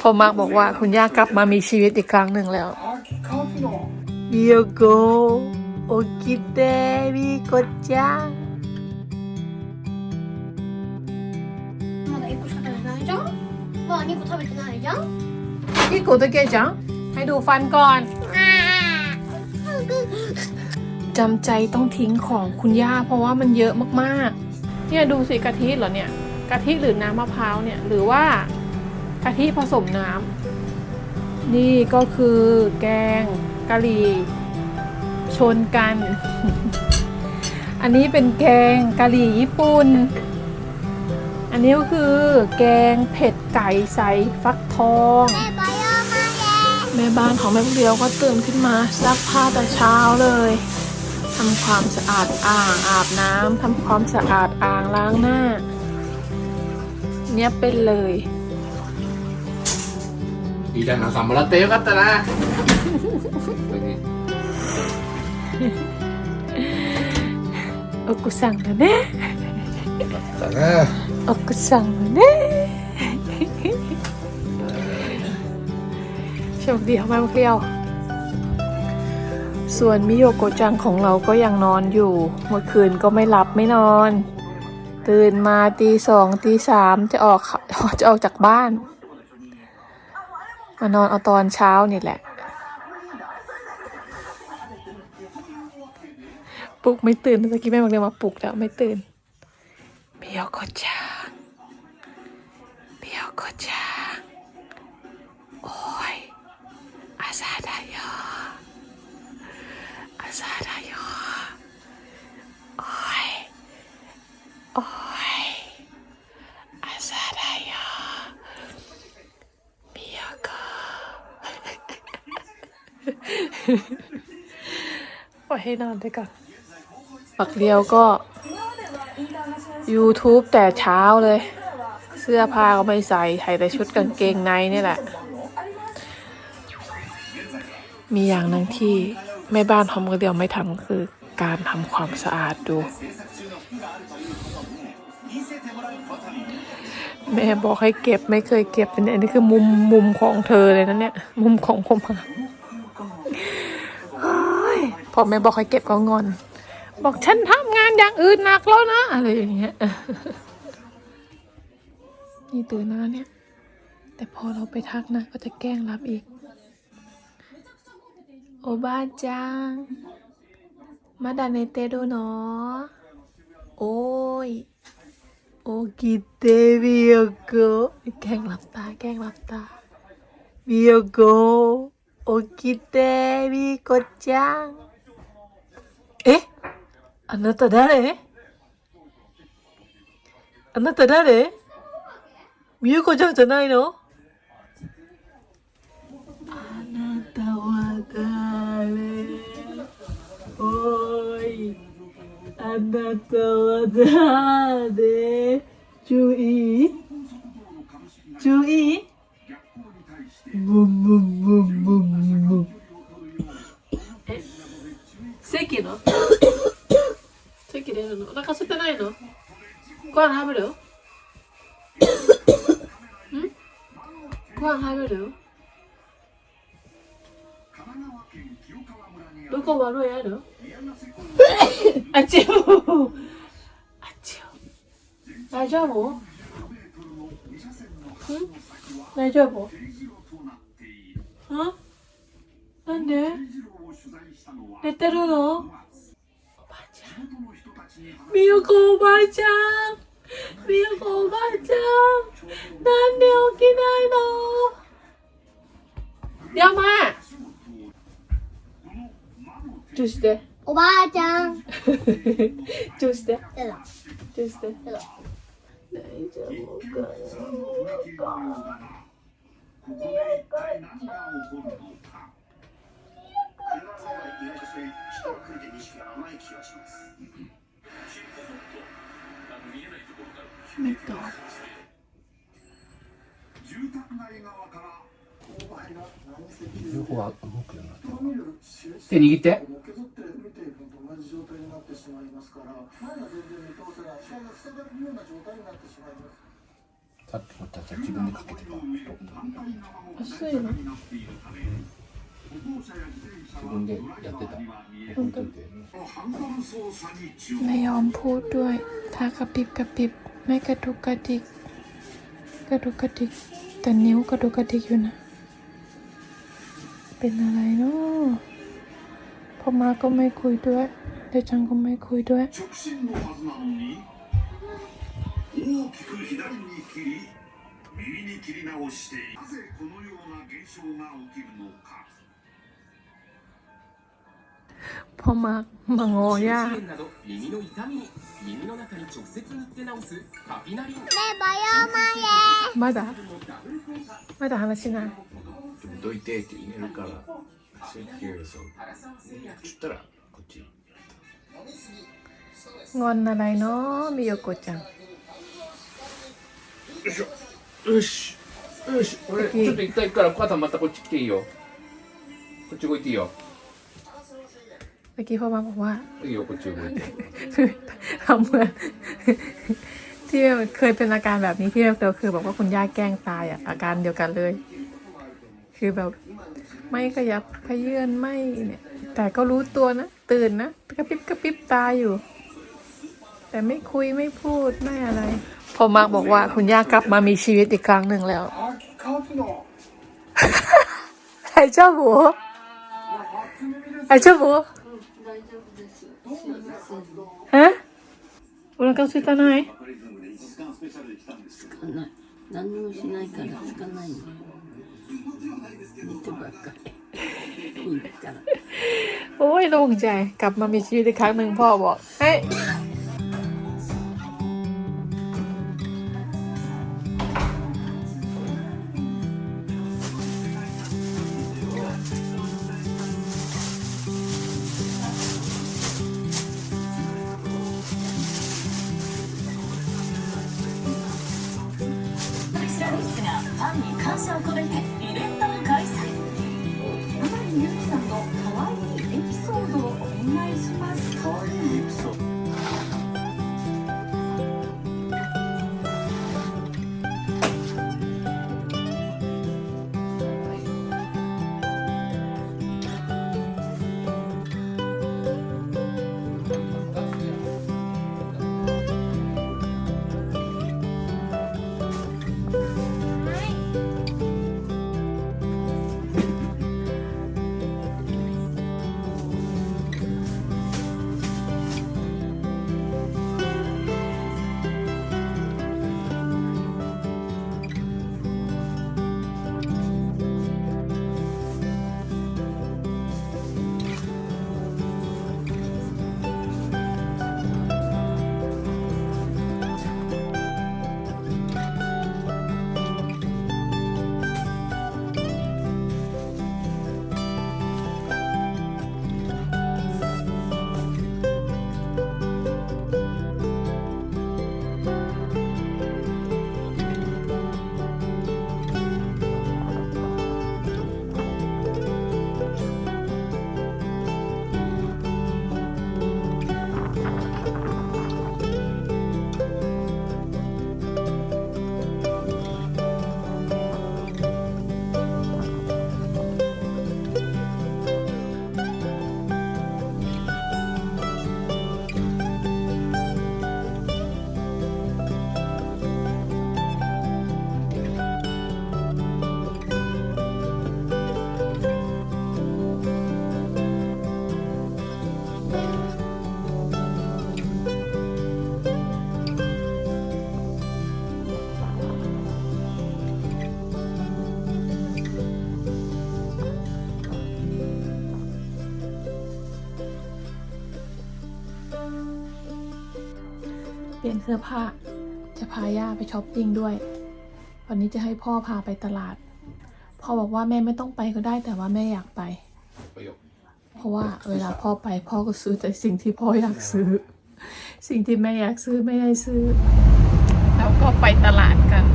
พ่อมากบอกว่าคุณย่ากลับมามีชีวิตอีกครั้งหนึ่งแล้วมิโยโกโอคิเตมิโกจังยี่กุกูตะเกียจังให้ดูฟันก่อนจำใจต้องทิ้งของคุณย่าเพราะว่ามันเยอะมากๆ เนี่ยดูสิกะทิเหรอเนี่ย กะทิหรือน้ำมะพร้าวเนี่ยหรือว่า กะทิผสมน้ำนี่ก็คือแกงกะหรี่ชนกัน อันนี้เป็นแกงกะหรี่ญี่ปุ่น อันนี้ก็คือแกงเผ็ดไก่ใส่ฟักทอง แม่บ้านของแม่พวกเดียวก็ตื่นขึ้นมาซักผ้าแต่เช้าเลยทำความสะอาดอ่างอาบน้ำทำความสะอาดอ่างล้างหน้า เนี้ยเป็นเลย いい旦那さんもらってよかったな。 โอกุสั่งแล้วเนี่ย だな。 โอกุสั่งแล้วเนี่ยโชคดีของแม่พวกเดียว ส่วนมิโยโกะจังของเราก็ยังนอนอยู่ เมื่อคืนก็ไม่หลับไม่นอน ตื่นมาตีสองตีสามจะออก จะออกจากบ้าน มานอนเอาตอนเช้านี่แหละ ปลุกไม่ตื่นตะกี้แม่บอกเรียวมาปลุกแล้วไม่ตื่นเบียวโกจังเบียวโกจังโอ้ยอาซาดายออาซาดา ให้นอนไปก่อนปักเดียวก็ YouTube แต่เช้าเลย เสื้อผ้าก็ไม่ใส่ใส่แต่ชุดกางเกงในนี่แหละ มีอย่างหนึ่งที่แม่บ้านทอมกระเดียวไม่ทำคือการทำความสะอาดดู แม่บอกให้เก็บไม่เคยเก็บเนี่ยอันนี้คือมุมมุมของเธอเลยนะเนี่ย มุมของผมอะ พ่อแม่บอกให้เก็บก็งอน บอกฉันทำงานอย่างอื่นหนักแล้วนะอะไรอย่างเงี้ยนี่ตื่นแล้วเนี่ย แต่พอเราไปทักนะ ก็จะแกล้งรับอีก โอบ้าจัง มาดาเนเตโดเนาะโอ้ย โอกิเตมิโยโกแกล้งหลับตา แกล้งหลับตามิโยโกโอกิเตมิโกจัง え？あなた誰？あなた誰？みゆこちゃんじゃないの？あなたは誰？おいあなたは誰？注意？注意？ブンブンブンブンブン。席の？席出るの？お腹空いてないの？ご飯食べる？ん？ご飯食べる？どこ？悪いあるあっちよあっちよ大丈夫？ん？大丈夫？ん？なんで？寝てるの？おばあちゃん。みよこおばあちゃん。みよこおばあちゃん。なんで起きないの？やばい。どうして？おばあちゃん。どうして？どうして？大丈夫かな？みよこ意外とそういう人が来るという意識が甘い気がします。えっと、住宅街側から両方は動くようになって手握ってさっきのたちは自分でかけてっかの。 自分でやってた置いといて ไม่ยอมพูดด้วยตากระปิบกระปิบ ไม่กระดุกกระดิก กระดุกกระดิก แต่นิ้วกระดุกกระดิกอยู่นะ เป็นอะไรเนาะพ่อมาก็ไม่คุยด้วยเดยวจังก็ไม่คุยด้วย 直進のはずなのに大きく左に切り右に切り直してなぜこのような現象が起きるのか พ่อมาร์กมางอย่า 歯周炎など耳の痛みに耳の中に直接塗って治すカピナリン แม่บายอมาเย่ มาดามาดา話しないどいてって入れるからそういうそうそしたらこっち งอนอะไรเนาะมิโยโกะจัง よしよし俺ちょっと一回行くからお母さんまたこっち来ていいよこっち動いていいよ เมื่อกี้พ่อมาบอกว่าทำเหมือนที่เคยเป็นอาการแบบนี้ที่เราเจอคือบอกว่าคุณย่าแกล้งตายอะอาการเดียวกันเลย คือแบบ ไม่ขยับขยื่นไม่เนี่ย แต่ก็รู้ตัวนะตื่นนะกระปิบกระปิบตายอยู่ แต่ไม่คุยไม่พูดไม่อะไรพ่อมาบอกว่าคุณย่ากลับมามีชีวิตอีกครั้งหนึ่งแล้วไอ้เจ้าหมูไอ้เจ้าหมู ฮะお腹空いたないつかない何にもしないからつかないんだよ寝てばっかりいいから โอ้ยโล่งใจกลับมามีชีวิตอีกครั้งหนึ่งพ่อบอกเฮ้ย ลี่ยนเสื้อผ้า จะพาย่าไปช้อปปิ้งด้วย วันนี้จะให้พ่อพาไปตลาด พ่อบอกว่าแม่ไม่ต้องไปก็ได้แต่ว่าแม่อยากไป いいよ เพราะว่าเวลาพ่อไปพ่อก็ซื้อแต่สิ่งที่พ่ออยากซื้อ สิ่งที่แม่อยากซื้อไม่ได้ซื้อ แล้วก็ไปตลาดกัน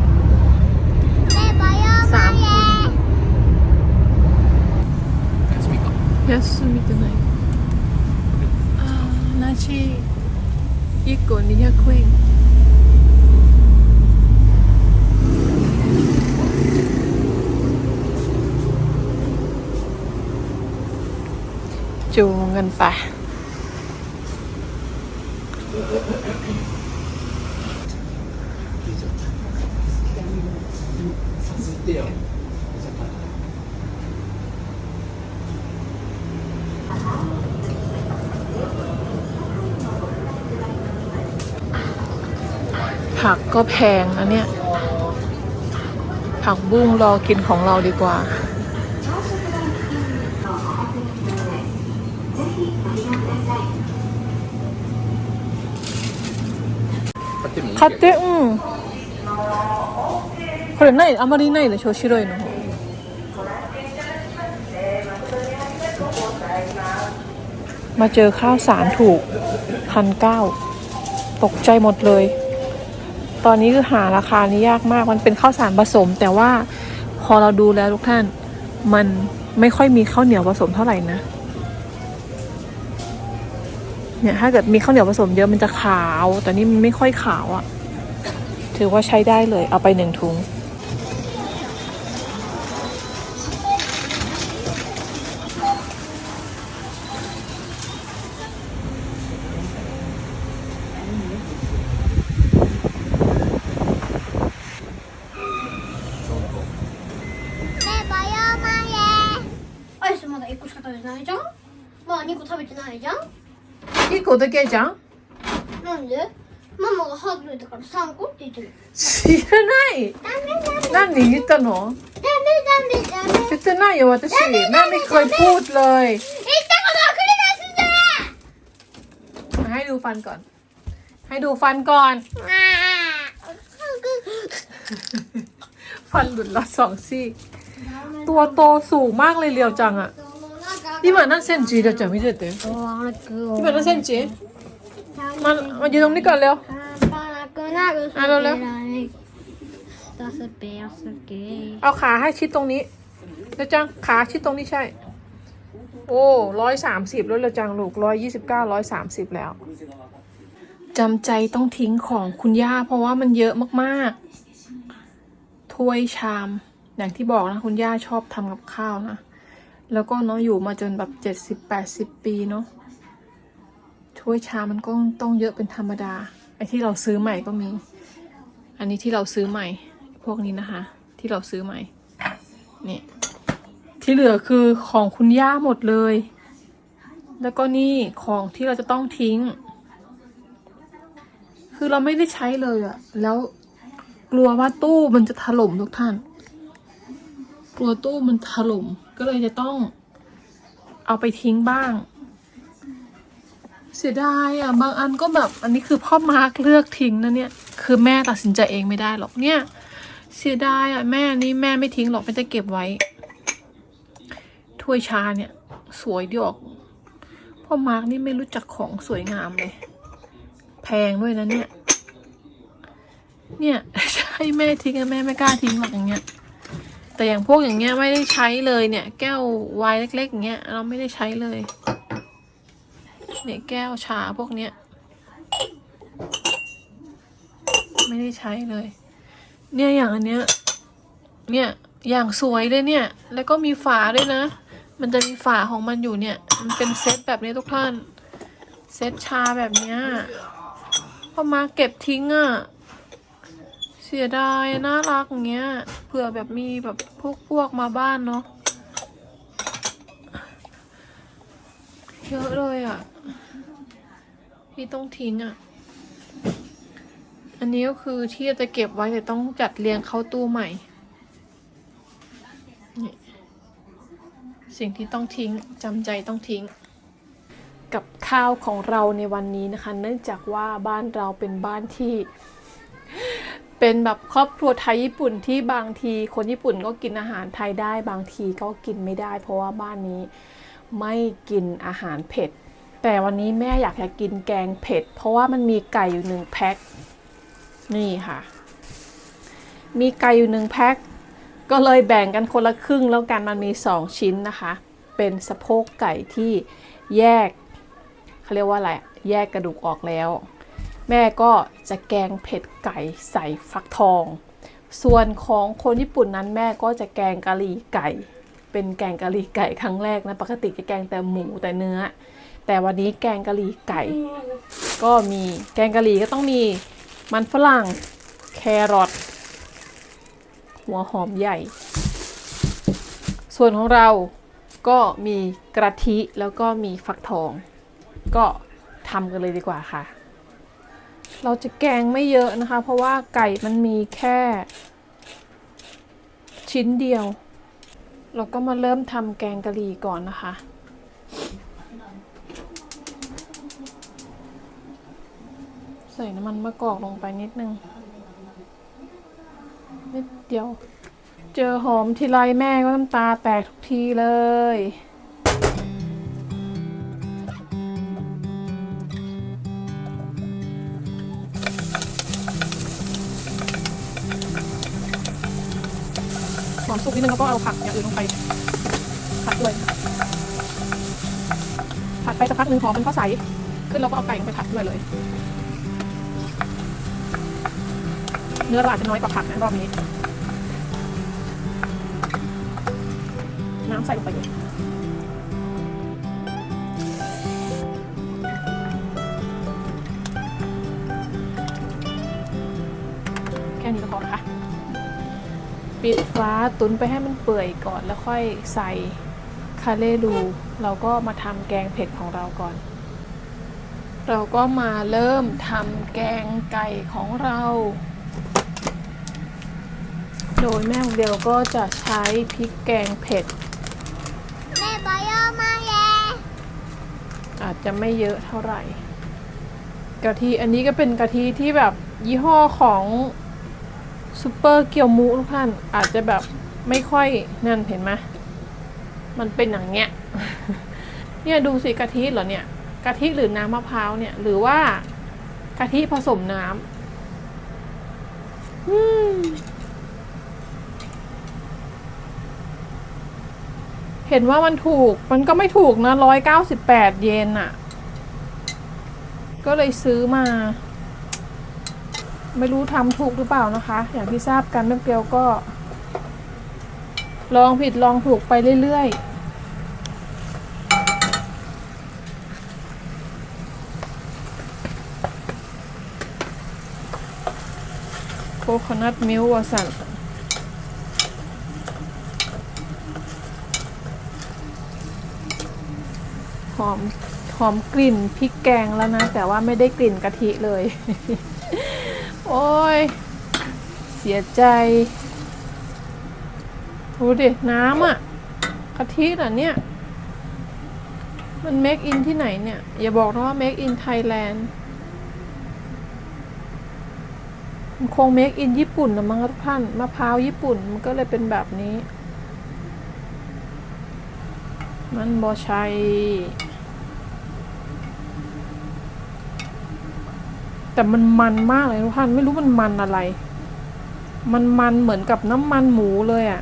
แม่บายอ สามคน 休みか休みてないあー梨1 Iconia Queen Ngân Bà Thank you. ผักก็แพงนะเนี่ย ผักบุ้งรอกินของเราดีกว่า 買ってもいい買ってうんこれないあまりないでしょ白いの方มาเจอข้าวสารถูกพันเก้าตกใจหมดเลย ตอนนี้คือหาราคานี้ยากมาก มันเป็นข้าวสารผสม แต่ว่าพอเราดูแล้วทุกท่าน มันไม่ค่อยมีข้าวเหนียวผสมเท่าไหร่นะ เนี่ยถ้าเกิดมีข้าวเหนียวผสมเยอะมันจะขาว แต่นี่มันไม่ค่อยขาวอะ่ะ ถือว่าใช้ได้เลย เอาไปหนึ่งถุง 個だけじゃんなんでママがハードルだから3個って言ってる知らない何言ったのダメダメダメ言ってないよ私何ไม่เคยพูดเลย 言ったことは繰り返すんじゃね ให้ดูฟันก่อน ให้ดูฟันก่อน え ฟันหลุดละสองซี่ ตัวโตสูงมากเลยเรียวจังอะ 今何センチだっちゃん見せて今何センチมามายืนตรงนี้ก่อนเร็ว あのね出すペアスケ เอาขาให้ชิดตรงนี้เร็วจังขาชิดตรงนี้ใช่ โอ้ร้อยสามสิบแล้วเร็วจังลูกร้อยยี่สิบเก้าร้อยสามสิบแล้วจำใจต้องทิ้งของคุณย่า เพราะว่ามันเยอะมากๆ ถ้วยชาม อย่างที่บอกนะคุณย่าชอบทำกับข้าวนะ แล้วก็เนาะอยู่มาจนแบบเจ็ดสิบแปดสิบปีเนาะถ้วยชามันก็ต้องเยอะเป็นธรรมดา ไอ้ที่เราซื้อใหม่ก็มี อันนี้ที่เราซื้อใหม่ พวกนี้นะคะ ที่เราซื้อใหม่ นี่ ที่เหลือคือของคุณย่าหมดเลย แล้วก็นี่ของที่เราจะต้องทิ้ง คือเราไม่ได้ใช้เลยอะแล้วกลัวว่าตู้มันจะถล่มทุกท่าน กลัวตู้มันถล่มก็เลยจะต้องเอาไปทิ้งบ้าง เสียดายอะ บางอันก็แบบอันนี้คือพ่อมาร์กเลือกทิ้งนะเนี่ย คือแม่ตัดสินใจเองไม่ได้หรอกเนี่ย เสียดายอะแม่นี่แม่ไม่ทิ้งหรอกไม่จะเก็บไว้ ถ้วยชาเนี่ย สวยดีออก พ่อมาร์กนี่ไม่รู้จักของสวยงามเลย แพงด้วยนะเนี่ย เนี่ยใช่แม่ทิ้งอะแม่ไม่กล้าทิ้งหรอกอย่างเงี้ย แต่อย่างพวกอย่างเงี้ยไม่ได้ใช้เลยเนี่ย แก้วไวน์เล็กๆอย่างเงี้ยเราไม่ได้ใช้เลย เนี่ยแก้วชาพวกเนี้ย ไม่ได้ใช้เลย เนี่ยอย่างอันเนี้ย เนี่ยอย่างสวยเลยเนี่ย แล้วก็มีฝาด้วยนะ มันจะมีฝาของมันอยู่เนี่ย มันเป็นเซตแบบนี้ทุกท่าน เซตชาแบบเนี้ยพอมาเก็บทิ้งอะ่ะ เสียดายน่ารักอย่างเงี้ยเผื่อแบบมีแบบพวกพวกมาบ้านเนาะเยอะเลยอะ่ะ ที่ต้องทิ้งอะ่ะ อันนี้ก็คือที่จะเก็บไว้แต่ต้องจัดเรียงเข้าตู้ใหม่นี่สิ่งที่ต้องทิ้งจำใจต้องทิ้ง กับข้าวของเราในวันนี้นะคะ เนื่องจากว่าบ้านเราเป็นบ้านที่ เป็นแบบครอบครัวไทยญี่ปุ่นที่บางทีคนญี่ปุ่นก็กินอาหารไทยได้บางทีก็กินไม่ได้ เพราะว่าบ้านนี้ไม่กินอาหารเผ็ด แต่วันนี้แม่อยากจะกินแกงเผ็ด เพราะว่ามันมีไก่อยู่หนึ่งแพ็คนี่ค่ะ มีไก่อยู่หนึ่งแพ็คก็เลยแบ่งกันคนละครึ่งแล้วกันมันมีสองชิ้นนะคะ เป็นสะโพกไก่ที่แยกเขาเรียกว่าอะไรแยกกระดูกออกแล้ว แม่ก็จะแกงเผ็ดไก่ใส่ฟักทอง ส่วนของคนญี่ปุ่นนั้นแม่ก็จะแกงกะหรี่ไก่ เป็นแกงกะหรี่ไก่ครั้งแรกนะปกติจะแกงแต่หมูแต่เนื้อ แต่วันนี้แกงกะหรี่ไก่ ก็มีแกงกะหรี่ก็ต้องมีมันฝรั่งแครอทหัวหอมใหญ่ ส่วนของเราก็มีกระทิแล้วก็มีฟักทอง ก็ทำกันเลยดีกว่าค่ะ เราจะแกงไม่เยอะนะคะ เพราะว่าไก่มันมีแค่ ชิ้นเดียว เราก็มาเริ่มทำแกงกะหรี่ก่อนนะคะใส่น้ำมันมะกอกลงไปนิดนึง นิดเดียว เจอหอมทีไรแม่ก็น้ำตาแตกทุกทีเลย สุกนิดนึงแล้วก็เอาผักอย่างอื่นลงไปผัดด้วยผัดไปสักพักหนึ่งหอมมันก็ใสขึ้นแล้วก็เอาไก่ลงไปผัดด้วยเลย เนื้อเราอาจจะน้อยกว่าผักนะรอบนี้ น้ำใส่ลงไปเลย ปิดฟ้าตุนไปให้มันเปื่อยก่อนแล้วค่อยใส่คาเล่ดู เราก็มาทำแกงเผ็ดของเราก่อน เราก็มาเริ่มทำแกงไก่ของเรา โดยแม่ของเดียวก็จะใช้พริกแกงเผ็ด แม่บอยอมาแย่อาจจะไม่เยอะเท่าไหร่ กะทิอันนี้ก็เป็นกะทิที่แบบยี่ห้อของ ซูเปอร์เกียวมูทุกท่านอาจจะแบบไม่ค่อยนั่นเห็นไหมมันเป็นอย่างเงี้ย เนี่ยดูสิกะทิเหรอเนี่ยกะทิหรือน้ำมะพร้าวเนี่ย หรือว่ากะทิผสมน้ำอืมเห็นว่ามันถูก มันก็ไม่ถูกนะร้อยเก้าสิบแปดเยนอะก็เลยซื้อมา ไม่รู้ทำถูกหรือเปล่านะคะ อย่างที่ทราบกันแม่เกลียวก็ ลองผิดลองถูกไปเรื่อยๆโคคอนัทมิลวาสันหอมหอมกลิ่นพริกแกงแล้วนะ แต่ว่าไม่ได้กลิ่นกะทิเลย อ้ย เสียใจดูดิ น้ำอะ่ะกะทิน่ะเนี่ย มันเมคอินที่ไหนเนี่ย อย่าบอกนะว่าเมคอินไทยแลนด์มันคงเมคอินญี่ปุ่นนะมั้งครับทุกท่านมะพร้าวญี่ปุ่น มันก็เลยเป็นแบบนี้ มันบอชัย แต่มันมันมากเลยทุกท่านไม่รู้มันมันอะไร มันมันเหมือนกับน้ำมันหมูเลยอะ่ะ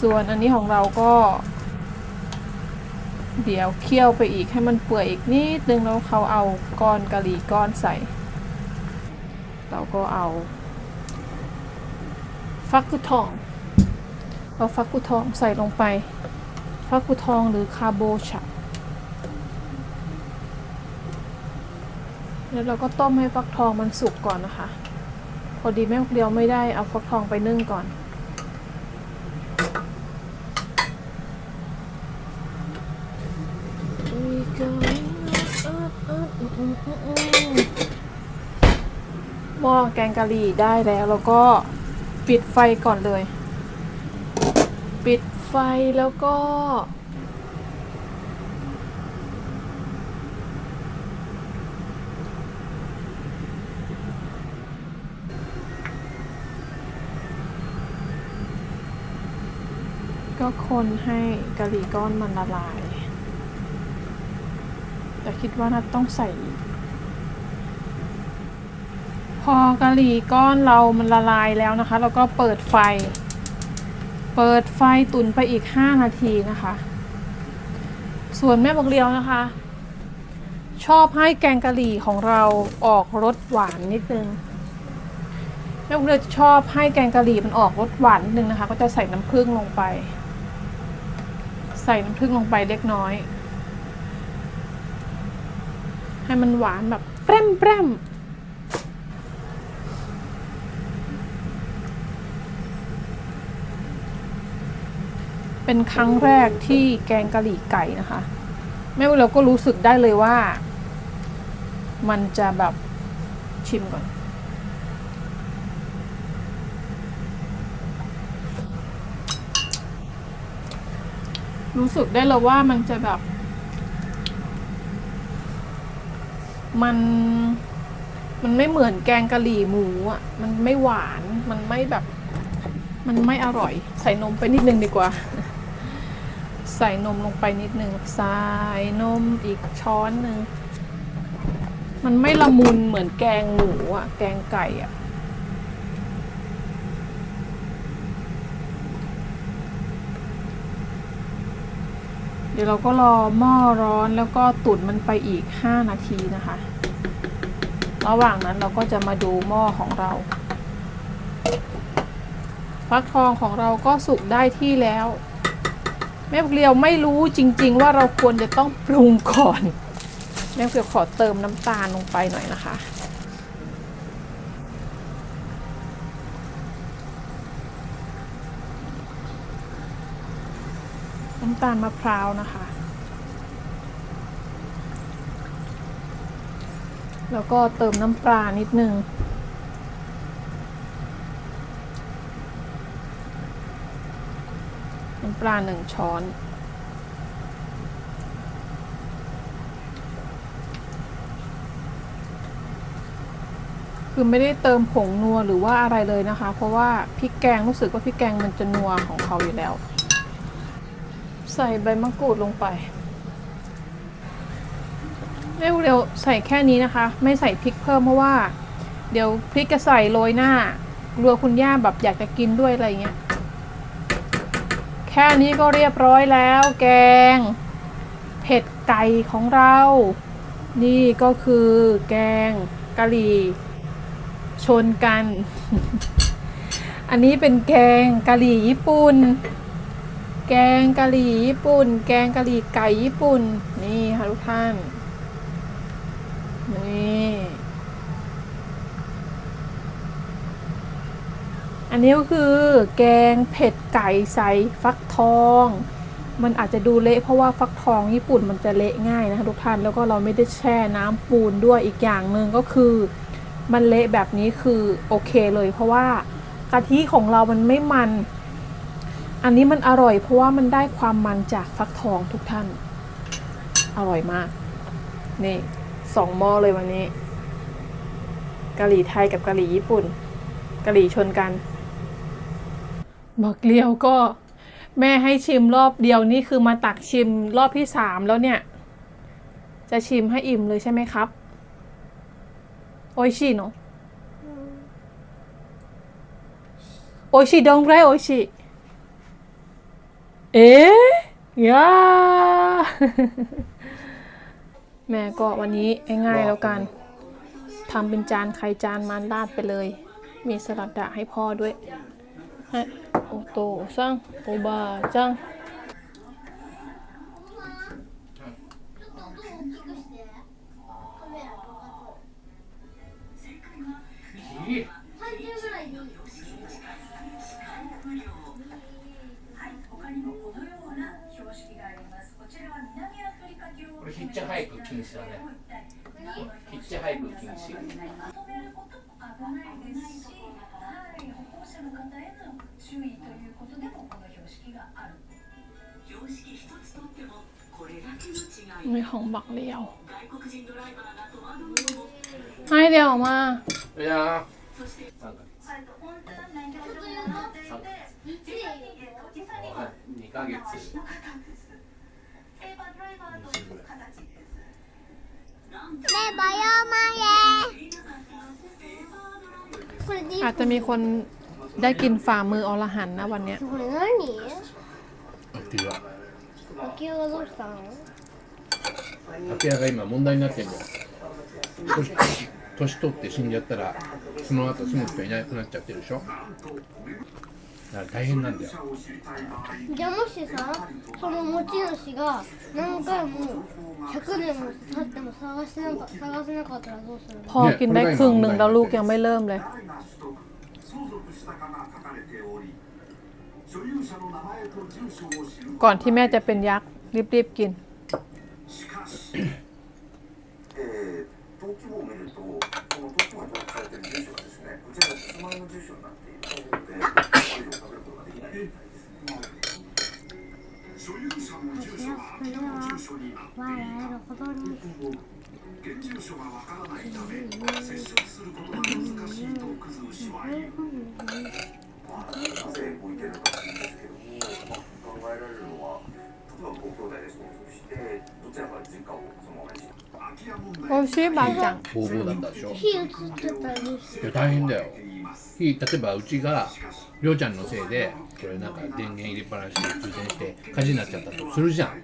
ส่วนอันนี้ของเราก็ เดี๋ยวเคี่ยวไปอีกให้มันเปื่อยอีกนิดนึงแล้วเขาเอาก้อนกะหรี่ก้อนใส่ เราก็เอาฟักกุทองเอาฟักกุทองใส่ลงไป ฟักกุทองหรือคาโบชะ แล้วเราก็ต้มให้ฟักทองมันสุกก่อนนะคะ พอดีแม่เดียวไม่ได้เอาฟักทองไปนึ่งก่อน หม้อแกงกะหรี่ได้แล้วแล้วก็ปิดไฟก่อนเลย ปิดไฟแล้วก็ คนให้กะหรี่ก้อนมันละลาย แต่คิดว่านัดต้องใส่ พอกะหรี่ก้อนเรามันละลายแล้วนะคะ เราก็เปิดไฟ เปิดไฟตุนไปอีก 5 นาทีนะคะ ส่วนแม่บอกเลียวนะคะ ชอบให้แกงกะหรี่ของเราออกรสหวานนิดนึงแม่บุญเรือนชอบให้แกงกะหรี่มันออกรสหวานนิดนึงนะคะ ก็จะใส่น้ำผึ้งลงไป ใส่น้ำผึ้งลงไปเล็กน้อย ให้มันหวานแบบแปร่มแปร่มเป็นครั้งแรกที่แกงกะหรี่ไก่นะคะแม่เรือนก็รู้สึกได้เลยว่า มันจะแบบชิมก่อน รู้สึกได้เลยว่ามันจะแบบ มันมันไม่เหมือนแกงกะหรี่หมูอะ มันไม่หวาน มันไม่แบบ มันไม่อร่อย ใส่นมไปนิดนึงดีกว่า ใส่นมลงไปนิดนึง ใส่นมอีกช้อนหนึ่ง มันไม่ละมุนเหมือนแกงหมูอะ แกงไก่อะ เดี๋ยวเราก็รอหม้อร้อนแล้วก็ตุ๋นมันไปอีก 5 นาทีนะคะ ระหว่างนั้นเราก็จะมาดูหม้อของเรา ฟักทองของเราก็สุกได้ที่แล้วแม่เกลียวไม่รู้จริง ๆ ว่าเราควรจะต้องปรุงก่อนแม่เกลียวขอเติมน้ำตาลลงไปหน่อยนะคะำตาลมะพร้าวนะคะ แล้วก็เติมน้ำปลานิดนึง น้ำปลาหนึ่งช้อนคือไม่ได้เติมผงนัวหรือว่าอะไรเลยนะคะ เพราะว่าพริกแกงรู้สึกว่าพริกแกงมันจะนัวของเขาอยู่แล้ว ใส่ใบมะกรูดลงไปเร็วเร็วใส่แค่นี้นะคะ ไม่ใส่พริกเพิ่มเพราะว่า เดี๋ยวพริกจะใส่โรยหน้ากลัวคุณย่าแบบอยากจะกินด้วยอะไรเงี้ยแค่นี้ก็เรียบร้อยแล้ว แกง เผ็ดไก่ของเรา นี่ก็คือแกงกะหรี่ชนกัน อันนี้เป็นแกงกะหรี่ญี่ปุ่น แกงกะหรี่ญี่ปุ่น แกงกะหรี่ไก่ญี่ปุ่น นี่ค่ะทุกท่าน นี่ อันนี้ก็คือ แกงเผ็ดไก่ใส่ฟักทอง มันอาจจะดูเละเพราะว่าฟักทองญี่ปุ่นมันจะเละง่ายนะคะทุกท่าน แล้วก็เราไม่ได้แช่น้ำปูนด้วยอีกอย่างหนึ่งก็คือ มันเละแบบนี้คือโอเคเลย เพราะว่ากะทิของเรามันไม่มัน อันนี้มันอร่อยเพราะว่ามันได้ความมันจากฟักทองทุกท่าน อร่อยมาก นี่สองหม้อเลยวันนี้กะหรี่ไทยกับกะหรี่ญี่ปุ่นกะหรี่ชนกันบักเลียวก็แม่ให้ชิมรอบเดียวนี่คือมาตักชิมรอบที่สามแล้วเนี่ย จะชิมให้อิ่มเลยใช่ไหมครับ โออิชิโนะโออิชิดงไรโออิชิ เอ๊ะยาแม่ก็วันนี้ง่ายๆแล้วกันทำเป็นจานใครจานมันราดไปเลย มีสลัดดะให้พ่อด้วยให้โอโตซังโอบาจัง มีของบักเลียวให้เดียวมาいやーはい2ヶ月20ぐらいแม่บอยอมาแย่อาจจะมีคนได้กินฝ่ามืออรหันนะวันเนี้ยこれ何？เดือด 秋代がどうしたの秋葉が今問題になってんだよよし 年取って死んじゃったらその後住む人いなくなっちゃってるでしょだから大変なんだよじゃあもしさその持ち主が何回も100年も経っても探してなんか探せなかったらどうするの พอกินได้ครึ่งหนึ่งแล้วลูกยังไม่เริ่มเลย ก่อนที่แม่จะเป็นยักษ์รีบๆกิน しかしえー登記簿を見ると、この登記簿に登録されている住所がですね、こちらが住まいの住所になっているということで、これ以上食べることができないみたいですね。所有者の住所が空き家の住所になっていたほどに現住所がわからないため接触することが難しいとクズー氏は言う まあ、なぜ動い。てるのかっていうんですけども、まあ、考えられるのは例えばご兄弟で相続してどちらか実家をそのままにして空きおしばちゃん夫婦だったでしょ火移ってたりしいや大変だよ火例えばうちがりょうちゃんのせいでこれなんか電源入れっぱなしで通電して火事になっちゃったとするじゃん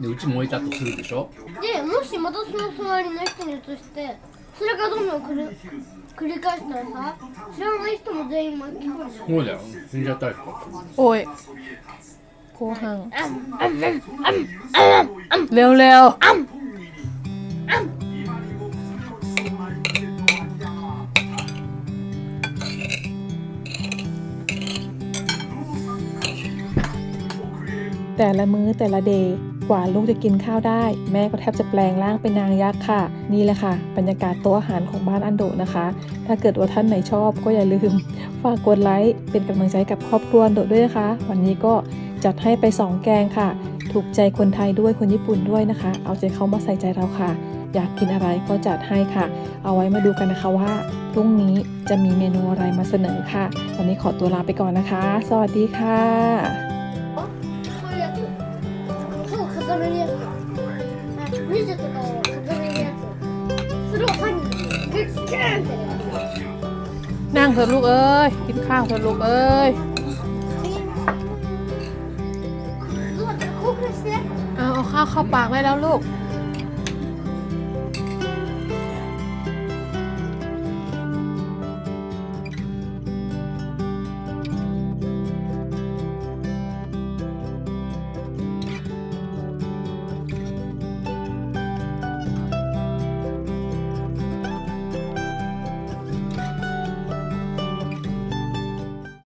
でうち燃えたとするでしょでもしまたその隣の人に移してそれがどんどん来る繰り返したらさ知らない人も全員巻き込んじゃうそうだよ死んじゃったりとか โอ้ยโคหัง เร็วเร็ว 今にも崩れ落ちそうな一軒の空き家があった遅れ แต่ละมื้อแต่ละเดย์ กว่าลูกจะกินข้าวได้ แม่ก็แทบจะแปลงร่างเป็นนางยักษ์ค่ะ นี่แหละค่ะ บรรยากาศโต๊ะอาหารของบ้านอันโดนะคะ ถ้าเกิดว่าท่านไหนชอบก็อย่าลืม ฝากกดไลค์เป็นกำลังใจกับครอบครัวอันโดด้วยนะคะ วันนี้ก็จัดให้ไป 2 แกงค่ะ ถูกใจคนไทยด้วยคนญี่ปุ่นด้วยนะคะ เอาใจเขามาใส่ใจเราค่ะ อยากกินอะไรก็จัดให้ค่ะ เอาไว้มาดูกันนะคะว่าพรุ่งนี้จะมีเมนูอะไรมาเสนอค่ะ วันนี้ขอตัวลาไปก่อนนะคะ สวัสดีค่ะ นั่งเถอะลูกเอ้ย กินข้าวเถอะลูกเอ้ย เอาข้าวเข้าปากได้แล้วลูก